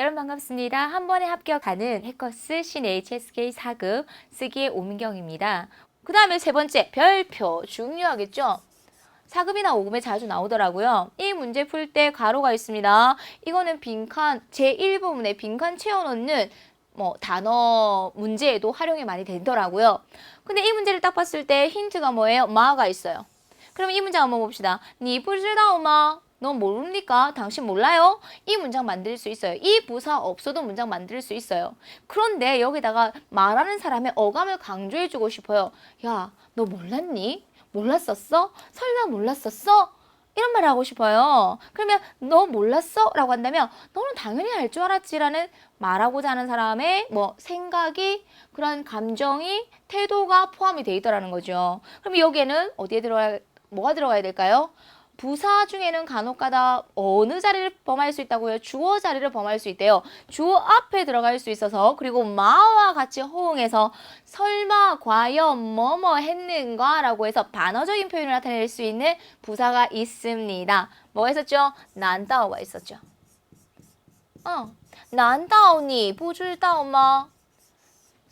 여러분 반갑습니다. 한 번에 합격하는 해커스 신 HSK 4급 쓰기의 오민경입니다. 그 다음에 세 번째 별표 중요하겠죠? 4급이나 5급에 자주 나오더라고요. 이 문제 풀 때 가로가 있습니다. 이거는 빈칸 제1부분에 빈칸 채워넣는 뭐 단어 문제에도 활용이 많이 되더라고요. 근데 이 문제를 딱 봤을 때 힌트가 뭐예요? 마가 있어요. 그럼 이 문장 한번 봅시다. 你不知道吗? 너 모릅니까? 당신 몰라요? 이 문장 만들 수 있어요. 이 부사 없어도 문장 만들 수 있어요. 그런데 여기다가 말하는 사람의 어감을 강조해주고 싶어요. 야, 너 몰랐니? 몰랐었어? 설마 몰랐었어? 이런 말을 하고 싶어요. 그러면 너 몰랐어? 라고 한다면 너는 당연히 알 줄 알았지라는 말하고자 하는 사람의 뭐 생각이 그런 감정이 태도가 포함이 돼 있더라는 거죠. 그럼 여기에는 어디에 들어가 뭐가 들어가야 될까요? 부사 중에는 간혹가다 어느 자리를 범할 수 있다고요? 주어 자리를 범할 수 있대요. 주어 앞에 들어갈 수 있어서 그리고 마와 같이 호응해서 설마 과연 뭐뭐 했는가 라고 해서 반어적인 표현을 나타낼 수 있는 부사가 있습니다. 뭐가 있었죠? 난다오가 있었죠. 어, 난다오니 부줄다오마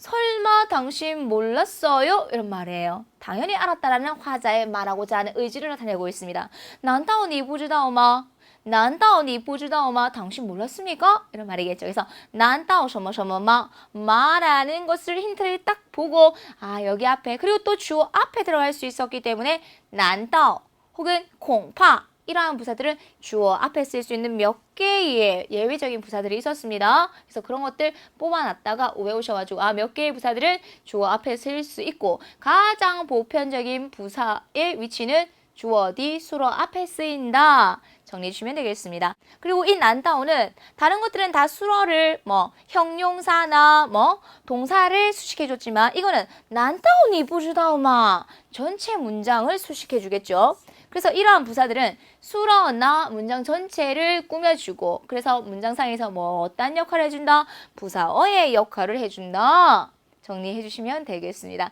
설마 당신 몰랐어요? 이런 말이에요. 당연히 알았다라는 화자의 말하고자 하는 의지를 나타내고 있습니다. 난다오니 부지다오마? 난다오니 부지다오마? 당신 몰랐습니까? 이런 말이겠죠. 그래서 난다오什么什么마 마라는 것을 힌트를 딱 보고 아 여기 앞에 그리고 또 주어 앞에 들어갈 수 있었기 때문에 난다오 혹은 공파 이러한 부사들은 주어 앞에 쓸 수 있는 몇 개의 예외적인 부사들이 있었습니다. 그래서 그런 것들 뽑아놨다가 외우셔가지고 아 몇 개의 부사들은 주어 앞에 쓸 수 있고 가장 보편적인 부사의 위치는 주어 뒤 수로 앞에 쓰인다. 정리해 주시면 되겠습니다. 그리고 이 난다오는 다른 것들은 다 수어를 뭐 형용사나 뭐 동사를 수식해 줬지만 이거는 난다오니 부주다오마 전체 문장을 수식해 주겠죠. 그래서 이러한 부사들은 수어나 문장 전체를 꾸며주고 그래서 문장상에서 뭐 어떤 역할을 해준다? 부사어의 역할을 해준다. 정리해 주시면 되겠습니다.